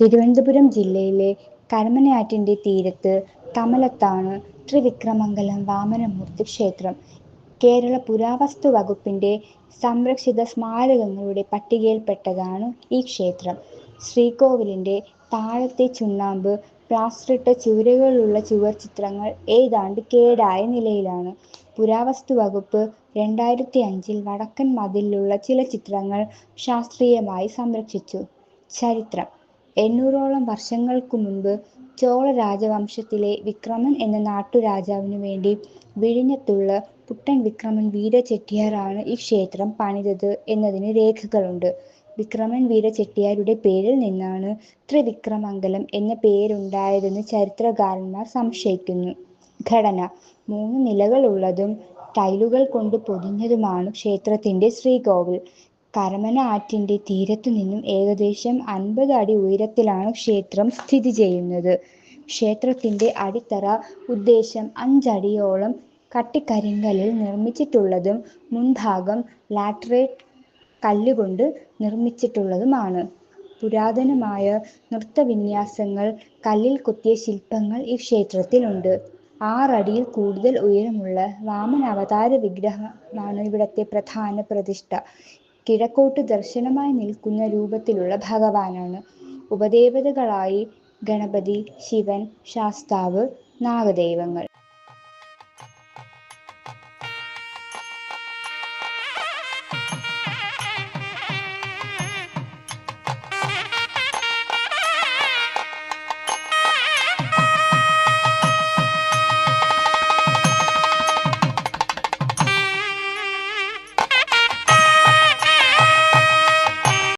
തിരുവനന്തപുരം ജില്ലയിലെ കരമനയാറ്റിന്റെ തീരത്ത് കമലത്താണ് ത്രിവിക്രമംഗലം വാമനമൂർത്തി ക്ഷേത്രം. കേരള പുരാവസ്തു വകുപ്പിന്റെ സംരക്ഷിത സ്മാരകങ്ങളുടെ പട്ടികയിൽപ്പെട്ടതാണ് ഈ ക്ഷേത്രം. ശ്രീകോവിലിന്റെ താഴത്തെ ചുണ്ണാമ്പ് പ്ലാസ്റ്ററിട്ട ചുവരുകളുള്ള ചുവർച്ചിത്രങ്ങൾ ഏതാണ്ട് കേടായ നിലയിലാണ്. പുരാവസ്തു വകുപ്പ് രണ്ടായിരത്തി അഞ്ചിൽ വടക്കൻ മതിലിലുള്ള ചില ചിത്രങ്ങൾ ശാസ്ത്രീയമായി സംരക്ഷിച്ചു. ചരിത്രം എണ്ണൂറോളം വർഷങ്ങൾക്കു മുൻപ് ചോള രാജവംശത്തിലെ വിക്രമൻ എന്ന നാട്ടുരാജാവിനു വേണ്ടി വിഴിഞ്ഞത്തുള്ള പുട്ടൻ വിക്രമൻ വീര ചെട്ടിയാറാണ് ഈ ക്ഷേത്രം പണിതത് എന്നതിന് രേഖകളുണ്ട്. വിക്രമൻ വീര ചെട്ടിയാരുടെ പേരിൽ നിന്നാണ് ത്രിവിക്രമംഗലം എന്ന പേരുണ്ടായതെന്ന് ചരിത്രകാരന്മാർ സംശയിക്കുന്നു. ഘടന മൂന്ന് നിലകളുള്ളതും ടൈലുകൾ കൊണ്ട് പൊതിഞ്ഞതുമാണ് ക്ഷേത്രത്തിന്റെ ശ്രീകോവിൽ. കരമന ആറ്റിന്റെ തീരത്തുനിന്നും ഏകദേശം അൻപത് അടി ഉയരത്തിലാണ് ക്ഷേത്രം സ്ഥിതി ചെയ്യുന്നത് ക്ഷേത്രത്തിന്റെ അടിത്തറ ഉദ്ദേശം അഞ്ചടിയോളം കട്ടിക്കരിങ്കലിൽ നിർമ്മിച്ചിട്ടുള്ളതും മുൻഭാഗം ലാറ്ററൈറ്റ് കല്ലുകൊണ്ട് നിർമ്മിച്ചിട്ടുള്ളതുമാണ്. പുരാതനമായ നൃത്തവിന്യാസങ്ങൾ, കല്ലിൽ കൊത്തിയ ശില്പങ്ങൾ ഈ ക്ഷേത്രത്തിലുണ്ട്. ആറടിയിൽ കൂടുതൽ ഉയരമുള്ള വാമനാവതാര വിഗ്രഹമാണ് ഇവിടത്തെ പ്രധാന പ്രതിഷ്ഠ. കിഴക്കോട്ട് ദർശനമായി നിൽക്കുന്ന രൂപത്തിലുള്ള ഭഗവാനാണ്. ഉപദേവതകളായി ഗണപതി, ശിവൻ, ശാസ്താവ്, നാഗദൈവങ്ങൾ